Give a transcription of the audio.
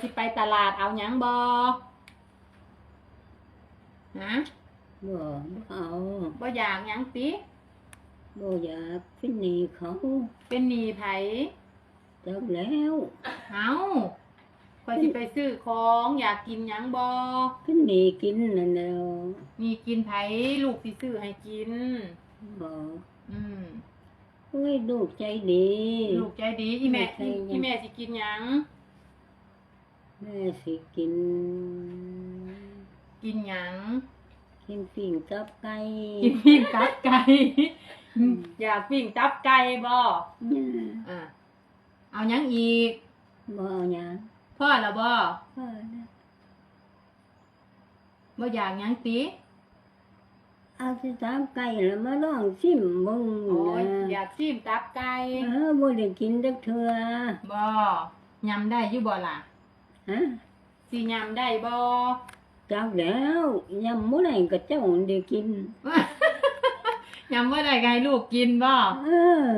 สิไปตลาดเอาหยังบอฮะบ่บ่เอาบ่อยากหยังติ บ่อยากเป็นหนี้เขาเป็นหนีไผจักแล้วเฮาคอยสิไปซื้อของอยากกินหยังบอเป็นหนี้กินนั่นแหล้วมีกินไผลูกสิซื้อให้กิน บ่อืมโอ้ยลูกใจดี ลูกใจดีอีแม่ไม่ใช่อีแม่สิกินหยัง แม่สิกิน กินหยังกินปิ่งกับไก่กินปิ้งตับไก่อยากปิ้งตับไก่บ่เนี่ยอะเอาหยังอีก บ่เอาหยังพ่อละบ่พอแล้วบ่อยากหยังติเอาสิตามไก่แล้วมาลองชิมเบิ่งโอ้ยนะอยากชิมตับไก่เออบ่ได้กินจักเทื่อบ่ยำได้อยู่บ่ล่ะ ฮะสิยำได้บ่จักแล้วยำมื้อไหนก็เจ้าได้กิน ยำว่าได้ไงลูกกินบ่เออ